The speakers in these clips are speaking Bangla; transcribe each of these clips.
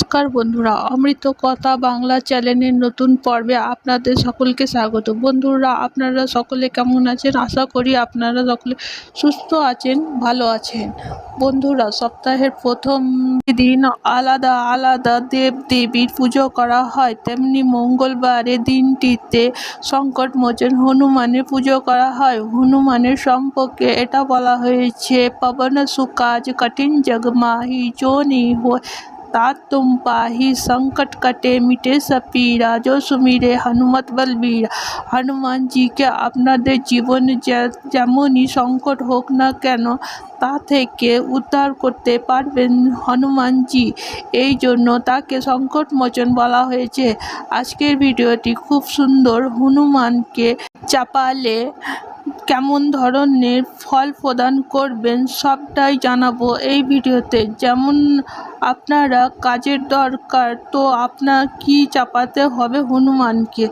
নমস্কার বন্ধুরা, অমৃত কথা বাংলা চ্যানেলের নতুন পর্বে আপনাদের সকলকে স্বাগত। বন্ধুরা, আপনারা সকলে কেমন আছেন? আশা করি আপনারা সকলে সুস্থ আছেন, ভালো আছেন। বন্ধুরা, সপ্তাহের প্রথম দিন আলাদা আলাদা দেব দেবীর পুজো করা হয়। তেমনি মঙ্গলবারে দিনটিতে সংকট মোচন হনুমানের পুজো করা হয়। হনুমানের সম্পর্কে এটা বলা হয়েছে, পবন সুকাজ কঠিন জগমাহি জনি হয় तात तुम पाही संकट कटे मिटे सब पीड़ा जो सुमिरे হনুমত বলবীর হনুমান জিকে আপনাদের জীবনে যে- যেমনই সংকট হোক না কেন তা থেকে উদ্ধার করতে পারবেন হনুমানজি এই জন্য তাকে সংকটমোচন বলা হয়েছে আজকের ভিডিওটি খুব সুন্দর হনুমানকে চাপালে কেমন ধরনের ফল প্রদান করবেন সবটাই জানাব এই ভিডিওতে। যেমন আপনারা কাজের দরকার, তো আপনার কি চাপাতে হবে হনুমানকে?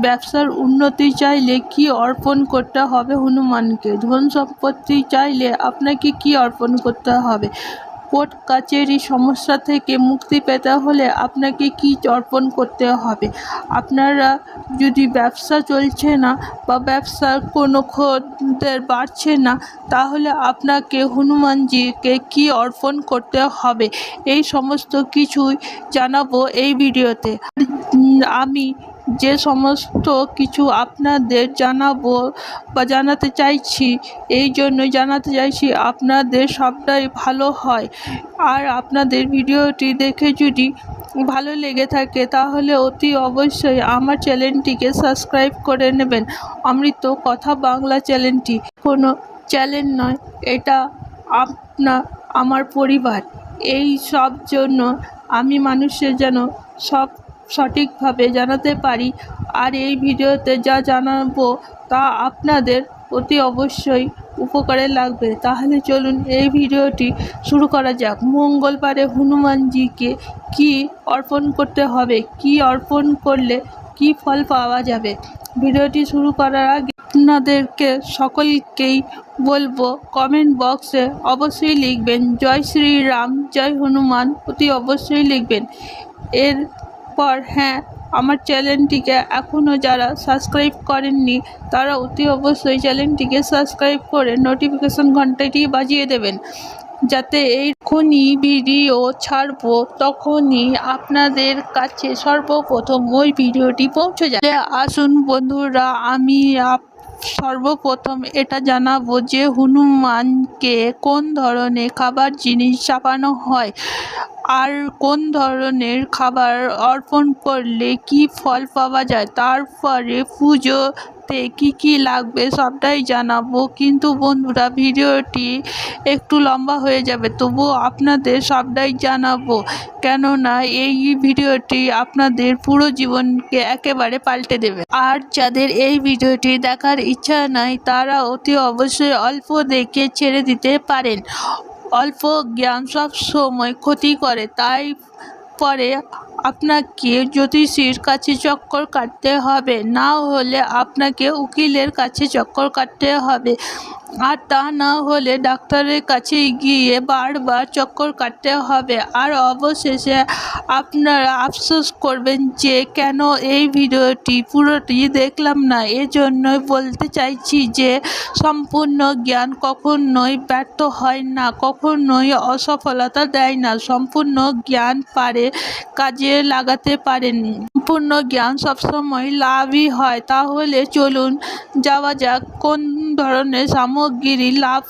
ব্যবসার উন্নতি চাইলে কি অর্পণ করতে হবে হনুমানকে? ধন সম্পত্তি চাইলে আপনাকে কি অর্পণ করতে হবে? কোর্ট কাচেরি সমস্যা থেকে মুক্তি পেতে হলে আপনাকে কি অর্পণ করতে হবে? আপনারা যদি ব্যবসা চলছে না বা ব্যবসার কোনো খদ্দের বাড়ছে না, তাহলে আপনাকে হনুমানজিকে কি অর্পণ করতে হবে? এই সমস্ত কিছুই জানাব এই ভিডিওতে। আমি যে সমস্ত কিছু আপনাদের জানাব বা জানাতে চাইছি, এই জন্য জানাতে চাইছি, আপনাদের সবটাই ভালো হয়। আর আপনাদের ভিডিওটি দেখে যদি ভালো লেগে থাকে, তাহলে অতি অবশ্যই আমার চ্যানেলটিকে সাবস্ক্রাইব করে নেবেন। অমৃত কথা বাংলা চ্যানেলটি কোনো চ্যানেল নয়, এটা আপনা, আমার পরিবার। এই সব জন্য আমি মানুষের যেন সব সঠিকভাবে জানাতে পারি। আর এই ভিডিওতে যা জানাব তা আপনাদের অতি অবশ্যই উপকারে লাগবে। তাহলে চলুন এই ভিডিওটি শুরু করা যাক। মঙ্গলবারে হনুমানজিকে কি অর্পণ করতে হবে? কি অর্পণ করলে কি ফল পাওয়া যাবে? ভিডিওটি শুরু করার আগে আপনাদেরকে সকলকেই বলব কমেন্ট বক্সে অবশ্যই লিখবেন, জয় শ্রীরাম, জয় হনুমান। অতি অবশ্যই লিখবেন। এরপর হ্যাঁ আমার চ্যানেলটিকে এখনও যারা সাবস্ক্রাইব করেননি, তারা অতি অবশ্যই চ্যানেলটিকে সাবস্ক্রাইব করে নোটিফিকেশন ঘন্টাটি বাজিয়ে দেবেন। যাতে এইক্ষুনি ভিডিও ছাড়বো, তখনই আপনাদের কাছে সর্বপ্রথম ওই ভিডিওটি পৌঁছে যায়। আসুন বন্ধুরা, আমি আপ- সর্বপ্রথম এটা জানাব যে হনুমানকে কোন ধরনের খাবার জিনিস চাপানো হয়। আর কোন ধরনের খাবার অর্পণ করলে কি ফল পাওয়া যায়? তারপরে পুজোতে কি কি লাগবে সবটাই জানাব। কিন্তু বন্ধুরা, ভিডিওটি একটু লম্বা হয়ে যাবে, তবুও আপনাদের সবটাই জানাব। কেননা, এই ভিডিওটি আপনাদের পুরো জীবনকে একেবারে পাল্টে দেবে। আর যাদের এই ভিডিওটি দেখার ইচ্ছা নাই, তারা অতি অবশ্যই অল্প দেখে ছেড়ে দিতে পারেন। অল্প জ্ঞান সব সময় ক্ষতি করে তাই পরে আপনাকে জ্যোতিষীর কাছে চক্কর কাটতে হবে। না হলে আপনাকে উকিলের কাছে চক্কর কাটতে হবে। আর তা না হলে ডাক্তারের কাছে গিয়ে বারবার চক্কর কাটতে হবে। আর অবশেষে আপনারা আফসোস করবেন যে কেন এই ভিডিওটি পুরোটি দেখলাম না। এজন্যই বলতে চাইছি যে সম্পূর্ণ জ্ঞান কখনোই ব্যর্থ হয় না, কখনোই অসফলতা দেয় না। সম্পূর্ণ জ্ঞান পারে কাজে লাগাতে পারেন সম্পূর্ণ জ্ঞান সবসময় লাভই হয়। তাহলে চলুন যাওয়া যাক, কোন ধরনের সামগ্রী লাভ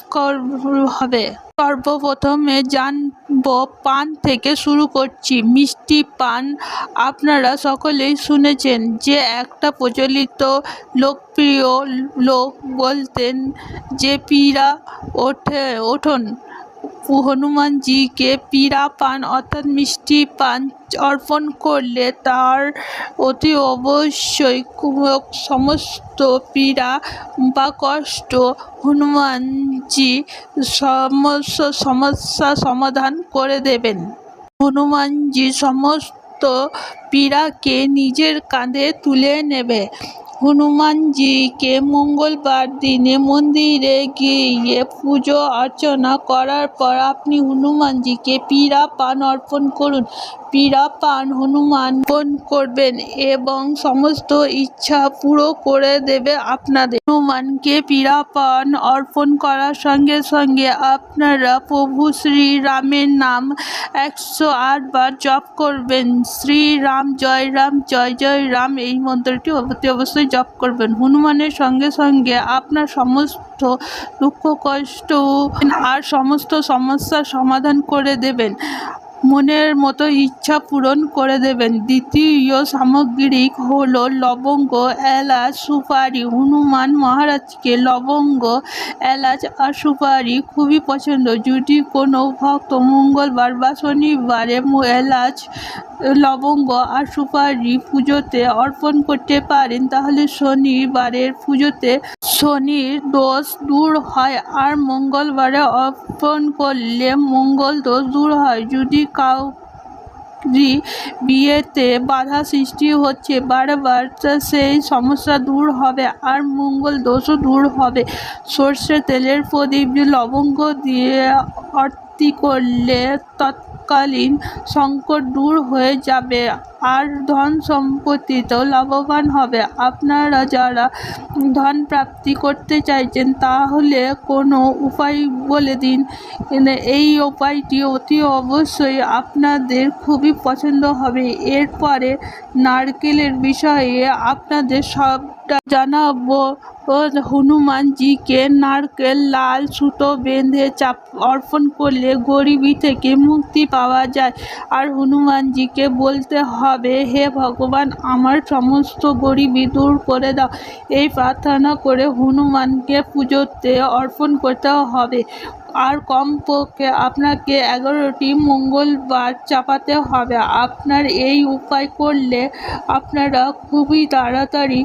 হবে। সর্বপ্রথমে জানব পান থেকে শুরু করছি। মিষ্টি পান আপনারা সকলেই শুনেছেন যে একটা প্রচলিত লোকপ্রিয় লোক বলতেন যে পীরা ওঠে, ওঠন। হনুমানজিকে পীড়া পান, অর্থাৎ মিষ্টি পান অর্পণ করলে তার অতি অবশ্যই সমস্ত পীড়া বা কষ্ট হনুমানজি সমস্ত সমস্যা সমাধান করে দেবেন। হনুমানজি সমস্ত পীড়াকে নিজের কাঁধে তুলে নেবে। হনুমানজিকে মঙ্গলবার দিনে মন্দিরে গিয়ে পুজো অর্চনা করার পর আপনি হনুমানজিকে পীড়া পান অর্পণ করুন। পীড়া পান হনুমান অর্পণ করবেন এবং সমস্ত ইচ্ছা পুরো করে দেবে আপনাদের। হনুমানকে পীড়া পান অর্পণ করার সঙ্গে সঙ্গে আপনারা প্রভু শ্রীরামের নাম একশো বার জপ করবেন। শ্রীরাম জয় রাম, জয় জয় রাম এই মন্ত্রটি অতি অবশ্যই জপ করবেন। হনুমানের সঙ্গে সঙ্গে আপনার সমস্ত দুঃখ, কষ্ট আর সমস্ত সমস্যার সমাধান করে দেবেন। মনের মতো ইচ্ছা পূরণ করে দেবেন। দ্বিতীয় সামগ্রিক হলো লবঙ্গ, এলাচ, সুপারি। হনুমান মহারাজকে লবঙ্গ, এলাচ আর সুপারি খুবই পছন্দ। যদি কোনো ভক্ত মঙ্গলবার বা শনিবারে এলাচ, লবঙ্গ আর সুপারি পুজোতে অর্পণ করতে পারেন, তাহলে শনিবারের পুজোতে শনির দোষ দূর হয়। আর মঙ্গলবারে অর্পণ করলে মঙ্গল দোষ দূর হয়। যদি কাউ যদি বিয়েতে বাধা সৃষ্টি হচ্ছে। বারবার সেই সমস্যা দূর হবে আর মঙ্গল দোষও দূর হবে। সর্ষে তেলের প্রদীপ লবঙ্গ দিয়ে আরতি করলে তৎকালীন সংকট দূর হয়ে যাবে আর ধন সম্পত্তিতেও লাভবান হবে। আপনারা যারা ধন প্রাপ্তি করতে চাইছেন, তাহলে কোনো উপায় বলে দিন। এই উপায়টি অতি অবশ্যই আপনাদের খুবই পছন্দ হবে। এরপরে নারকেলের বিষয়ে আপনাদের সবটা জানাব। ও হনুমানজিকে নারকেল, লাল সুতো বেঁধে চাপ অর্পণ করলে গরিবি থেকে মুক্তি পাওয়া যায়। আর হনুমানজিকে বলতে হবে, হে ভগবান, আমার সমস্ত গরিবি দূর করে দাও। এই প্রার্থনা করে হনুমানকে পুজোতে অর্পণ করতে হবে। আর কমপক্ষে আপনাকে এগারোটি মঙ্গলবার চাপাতে হবে। আপনার এই উপায় করলে আপনারা খুবই তাড়াতাড়ি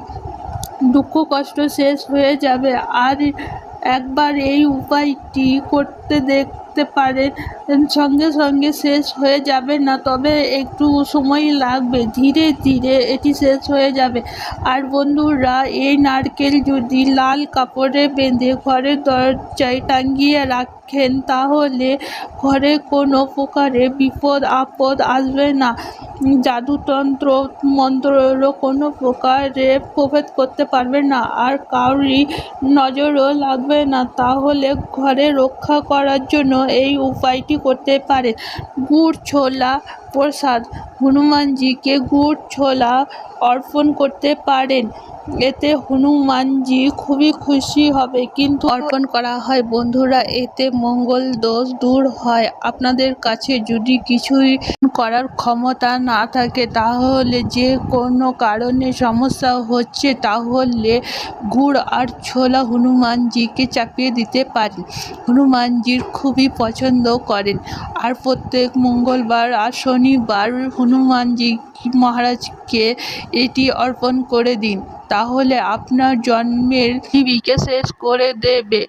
দুঃখ কষ্ট শেষ হয়ে যাবে। আর একবার এই উপায়টি করতে দেখতে পারেন সঙ্গে সঙ্গে শেষ হয়ে যাবে না, তবে একটু সময় লাগবে। ধীরে ধীরে এটি শেষ হয়ে যাবে। আর বন্ধুরা, এই নারকেল যদি লাল কাপড়ে বেঁধে ঘরের দরজায় টাঙ্গিয়ে রাখেন, তাহলে ঘরে কোনো প্রকারে বিপদ আপদ আসবে না। জাদুতন্ত্র মন্ত্রেরও কোনো প্রকারে প্রভেদ করতে পারবে না। আর কাউরি নজরও লাগবে না। তাহলে ঘরে রক্ষা করার জন্য এই উপায়টি করতে পারে। গুড়, ছোলা প্রসাদ। হনুমানজিকে গুড় ছোলা অর্পণ করতে পারেন। এতে হনুমানজি খুবই খুশি হবে। কিন্তু অর্পণ করা হয়। বন্ধুরা, এতে মঙ্গল দোষ দূর হয়। আপনাদের কাছে যদি কিছুই করার ক্ষমতা না থাকে, তাহলে যে কোনো কারণে সমস্যা হচ্ছে, তাহলে গুড় আর ছোলা হনুমানজিকে চাপিয়ে দিতে পারেন হনুমানজির খুবই পছন্দ করেন। আর প্রত্যেক মঙ্গলবার আর শনিবার হনুমানজি মহারাজকে এটি অর্পণ করে দিন। তাহলে আপনার জন্মের জীবিকা শেষ করে দেবে।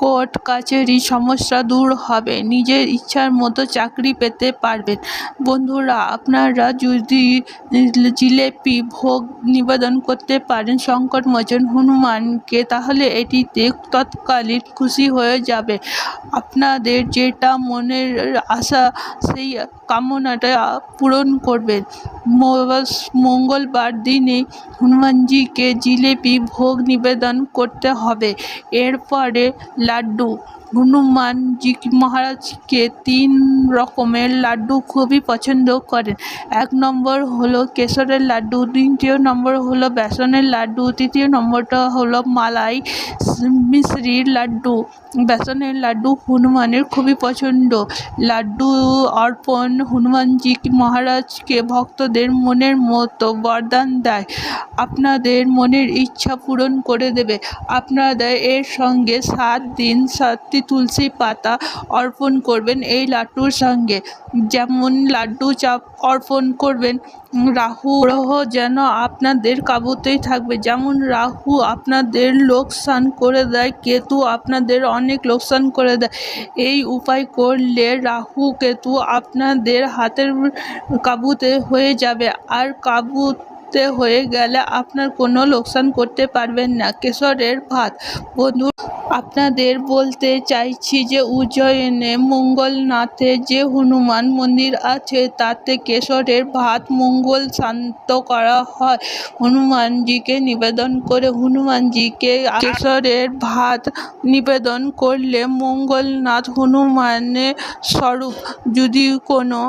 কোর্ট কাছারি সমস্যা দূর হবে। নিজের ইচ্ছার মতো চাকরি পেতে পারবেন। বন্ধুরা, আপনারা যদি জিলেপি ভোগ নিবেদন করতে পারেন সংকটমোচন হনুমানকে, তাহলে এটিতে তৎকালীন খুশি হয়ে যাবে। আপনাদের যেটা মনের আশা, সেই কামনাটা পূরণ করবেন। মঙ্গলবার দিনে হনুমানজিকে জিলেপি ভোগ নিবেদন করতে হবে। এরপরে লাড্ডু হনুমানজি মহারাজকে তিন রকমের লাড্ডু খুবই পছন্দ করেন। এক নম্বর হলো কেশরের লাড্ডু, দ্বিতীয় নম্বর হলো বেসনের লাড্ডু, তৃতীয় নম্বরটা হলো মালাই মিশ্রির লাড্ডু। বেসনের লাড্ডু হনুমানের খুবই পছন্দ। লাড্ডু অর্পণ হনুমানজি মহারাজকে ভক্তদের মনের মতো বরদান দেয়। আপনাদের মনের ইচ্ছা পূরণ করে দেবে। আপনাদের এর সঙ্গে সাত দিন সাতটি তুলসী পাতা অর্পণ করবেন এই লাড্ডুর সঙ্গে। যেমন লাড্ডু চাপ অর্পণ করবেন, রাহু গ্রহ যেন আপনাদের কাবুতেই থাকবে। যেমন রাহু আপনাদের লোকসান করে দেয়, কেতু আপনাদের অনেক লোকসান করে দেয়। এই উপায় করলে রাহু, কেতু আপনাদের হাতের কাবুতে হয়ে যাবে। আর কাবু করতে হয়ে গেলে আপনার কোনো লোকসান করতে পারবেন না। কেশরের ভাত। বন্ধু, আপনাদের বলতে চাইছি যে উজ্জয়নে মঙ্গলনাথে যে হনুমান মন্দির আছে, তাতে কেশরের ভাত মঙ্গল শান্ত করা হয়। হনুমানজিকে নিবেদন করে, হনুমানজিকে কেশরের ভাত নিবেদন করলে মঙ্গলনাথ হনুমানের স্বরূপ। যদি কোনো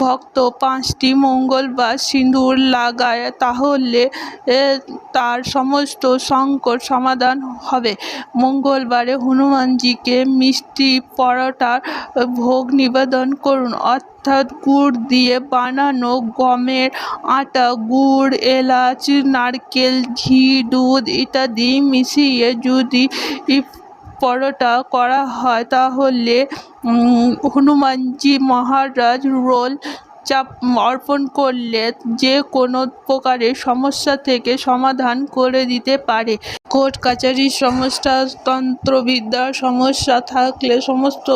ভক্ত পাঁচটি মঙ্গলবার সিঁদুর লাগায়, তাহলে তার সমস্ত সংকট সমাধান হবে। মঙ্গলবারে হনুমানজিকে মিষ্টি পরোটার ভোগ নিবেদন করুন। অর্থাৎ গুড় দিয়ে বানানো গমের আটা, গুড়, এলাচ, নারকেল, ঘি, দুধ ইত্যাদি মিশিয়ে যদি পরোটা করা হয় তাহলে হনুমানজি মহারাজ রোল চাপ অর্পণ করলে যে কোনো প্রকারের সমস্যা থেকে সমাধান করে দিতে পারে। কোর্ট কাছারির সমস্যা তন্ত্রবিদ্যার সমস্যা থাকলে সমস্ত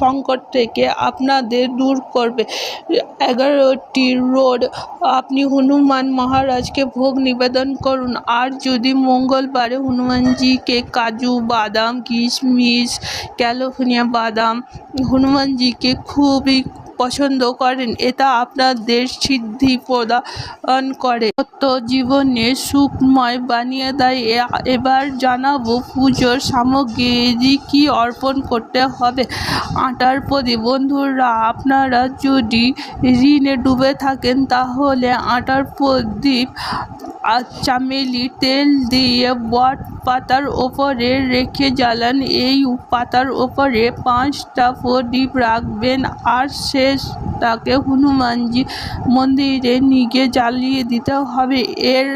সংকট থেকে আপনাদের দূর করবে। এগারোটি রোড, আপনি হনুমান মহারাজকে ভোগ নিবেদন করুন। আর যদি মঙ্গলবারে হনুমানজিকে কাজু, বাদাম, কিশমিশ, ক্যালিফোর্নিয়া বাদাম, হনুমানজিকে খুবই পছন্দ করেন, এটা আপনাদের সিদ্ধি প্রদান করে। সত্য জীবনে সুখময় বানিয়ে দেয়। এবার জানাব পুজোর সামগ্রী কি অর্পণ করতে হবে? আটার প্রদীপ, বন্ধুরা, আপনারা যদি ঋণে ডুবে থাকেন, তাহলে আটার প্রদীপ আর চামেলি তেল দিয়ে বট পাতার ওপরে রেখে জ্বালান। এই পাতার ওপরে পাঁচটা প্রদীপ রাখবেন আর শেষ তাকে হনুমানজি মন্দিরে নিয়ে জ্বালিয়ে দিতে হবে। এর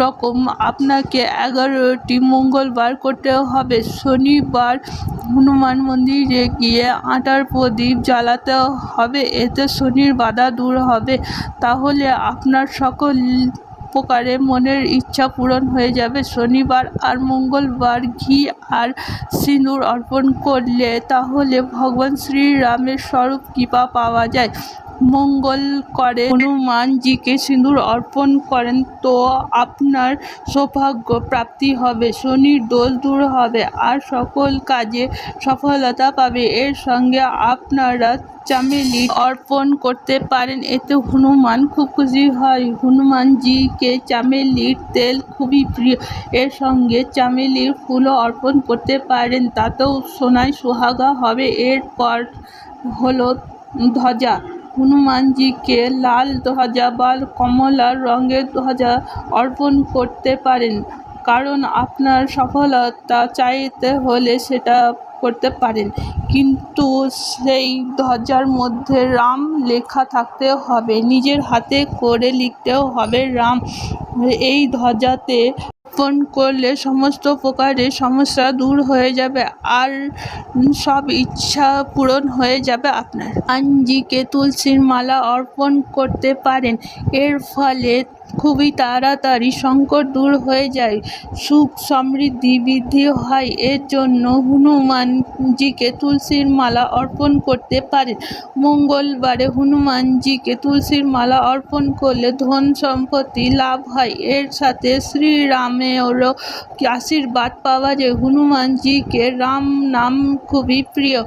রকম আপনাকে এগারোটি মঙ্গলবার করতে হবে। শনিবার হনুমান মন্দিরে গিয়ে আটার প্রদীপ জ্বালাতে হবে। এতে শনির বাধা দূর হবে। তাহলে আপনার সকল প্রকারে মনের ইচ্ছা পূরণ হয়ে যাবে। শনিবার আর মঙ্গলবার ঘি আর সিঁদুর অর্পণ করলে তাহলে ভগবান শ্রীরামের স্বরূপ কৃপা পাওয়া যায়। মঙ্গল করে, হনুমানজিকে সিঁদুর অর্পণ করেন, তো আপনার সৌভাগ্য প্রাপ্তি হবে, শনির দোষ দূর হবে, আর সকল কাজে সফলতা পাবে। এর সঙ্গে আপনারা চামেলি অর্পণ করতে পারেন, এতে হনুমান খুব খুশি হয়। হনুমানজিকে চামেলির তেল খুবই প্রিয়, এর সঙ্গে চামেলির ফুলও অর্পণ করতে পারেন, তাতেও সোনায় সোহাগা হবে। এরপর হলো ধ্বজা। হনুমানজিকে লাল ধ্বজা বা কমলা রঙের ধ্বজা অর্পণ করতে পারেন। কারণ আপনার সফলতা চাইতে হলে সেটা করতে পারেন। কিন্তু সেই ধ্বজার মধ্যে রাম লেখা থাকতে হবে। নিজের হাতে করে লিখতেও হবে রাম। এই ধ্বজাতে অর্পণ করলে সমস্ত প্রকারের সমস্যা দূর হয়ে যাবে আর সব ইচ্ছা পূরণ হয়ে যাবে আপনার। আঞ্জিকে তুলসীর মালা অর্পণ করতে পারেন। এর ফলে খুবই তাড়াতাড়ি সংকট দূর হয়ে যায়। সুখ সমৃদ্ধি বৃদ্ধি হয়, এর জন্য হনুমানজিকে তুলসীর মালা অর্পণ করতে পারেন মঙ্গলবারে হনুমানজিকে তুলসীর মালা অর্পণ করলে ধন সম্পত্তি লাভ হয়। এর সাথে শ্রীরামেরও আশীর্বাদ পাওয়া যায়। হনুমানজিকে রাম নাম খুবই প্রিয়।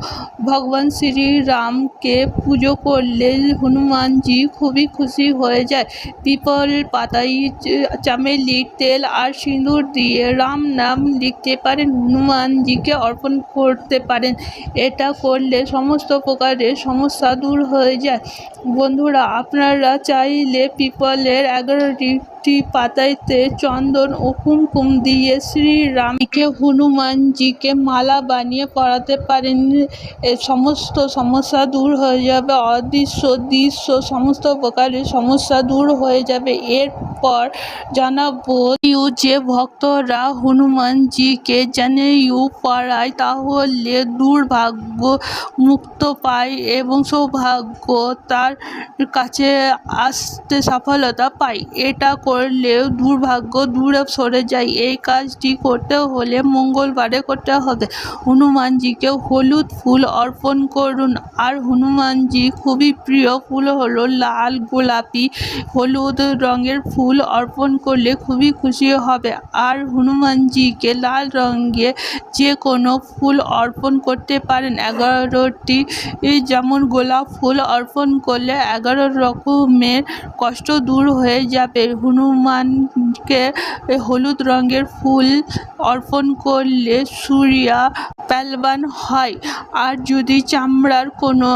ভগবান শ্রীরামকে পুজো করলে হনুমানজি খুবই খুশি হয়ে যায়। পিপল পাতায় চামেলি তেল আর সিঁদুর দিয়ে রাম নাম লিখতে পারেন। হনুমানজিকে অর্পণ করতে পারেন। এটা করলে সমস্ত প্রকারের সমস্যা দূর হয়ে যায়। বন্ধুরা, আপনারা চাইলে পিপলের এগারোটি পাতাইতে চন্দন ও কুমকুম দিয়ে শ্রী শ্রীরামকে হনুমানজিকে মালা বানিয়ে পরাতে পারেন সমস্ত সমস্যা দূর হয়ে যাবে, অদৃশ্য, দৃশ্য, সমস্ত প্রকারের সমস্যা দূর হয়ে যাবে। এরপর জানাব ইউ যে ভক্তরা হনুমানজিকে ইউ পড়ায়, তাহলে দুর্ভাগ্য মুক্ত পায় এবং সৌভাগ্য তার কাছে আসতে সফলতা পায়। এটা করলে দুর্ভাগ্য দূরে সরে যায়। এই কাজটি করতে হলে মঙ্গলবারে করতে হবে। হনুমানজিকে হলুদ ফুল অর্পণ করুন। আর হনুমানজি খুবই প্রিয় ফুল হলো লাল, গোলাপি, হলুদ রঙের ফুল অর্পণ করলে খুবই খুশি হবে। আর হনুমানজিকে লাল রঙে যে কোনো ফুল অর্পণ করতে পারেন। এগারোটি যেমন গোলাপ ফুল অর্পণ করলে এগারো রকমের কষ্ট দূর হয়ে যাবে। হনুমানকে হলুদ রঙের ফুল অর্পণ করলে সূর্যা পালবান হয়। আর যদি চামড়ার কোনো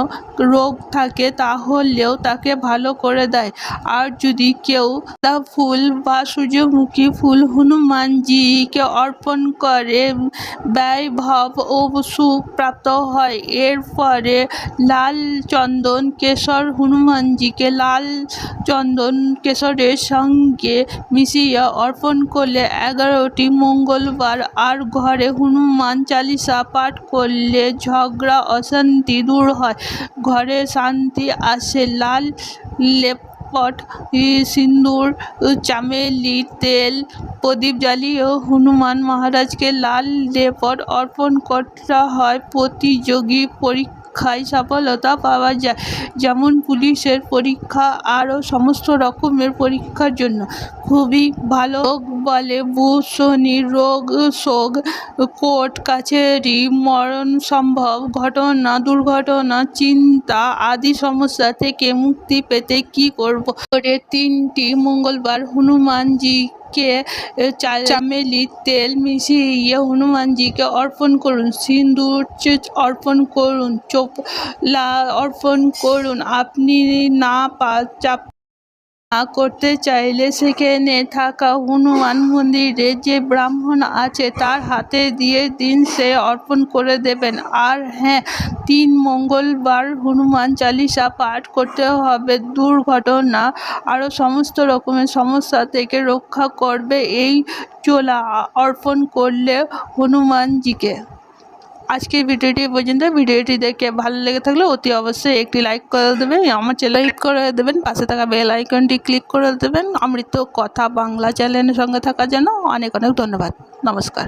রোগ থাকে, তাহলেও তাকে ভালো করে দেয়। আর যদি কেউ তা ফুল বা সূর্যমুখী ফুল হনুমানজিকে অর্পণ করে বৈভব ও সুখ প্রাপ্ত হয় এরপরে লাল চন্দন কেশর হনুমানজিকে লাল চন্দন কেশরের সঙ্গে মিশিয়ে অর্পণ করলে এগারোটি মঙ্গলবার আর ঘরে হনুমান চালিসা পাঠ করলে ঝগড়া, অশান্তি দূর হয়। ঘরে শান্তি আসে। লাল লেপট, সিন্দুর, চামেলি, তেল, প্রদীপ জ্বালিয়ে হনুমান মহারাজকে লাল লেপট অর্পণ করা হয়। প্রতিযোগী পরীক্ষায় সফলতা পাওয়া যায়। যেমন পুলিশের পরীক্ষা আরও সমস্ত রকমের পরীক্ষার জন্য। খুবই ভালো বলে বুধ শনি রোগ শোক কোর্ট কাছারি, মরণ সম্ভব, ঘটনা, দুর্ঘটনা, চিন্তা আদি সমস্যা থেকে মুক্তি পেতে কি করব? করে তিনটি মঙ্গলবার হনুমানজিকে চা- চামেলি তেল মিশিয়ে হনুমানজিকে অর্পণ করুন সিঁদুর অর্পণ করুন চোপলা অর্পণ করুন। আপনি না পা, চাপ করতে চাইলে সেখানে থাকা হনুমান মন্দিরে যে ব্রাহ্মণ আছে, তার হাতে দিয়ে দিন সে অর্পণ করে দেবেন। আর হ্যাঁ তিন মঙ্গলবার হনুমান চালিসা পাঠ করতে হবে। দুর্ঘটনা আরও সমস্ত রকমের সমস্যা থেকে রক্ষা করবে এই চোলা অর্পণ করলে হনুমানজিকে। আজকের ভিডিওটি পর্যন্ত। ভিডিওটি দেখে ভালো লেগে থাকলে অতি অবশ্যই একটি লাইক করে দেবেন, আমার চ্যানেল ক্লিক করে দেবেন, পাশে থাকা বেল আইকনটি ক্লিক করে দেবেন। অমৃত কথা বাংলা চ্যানেলের সঙ্গে থাকার জন্য অনেক অনেক ধন্যবাদ। নমস্কার।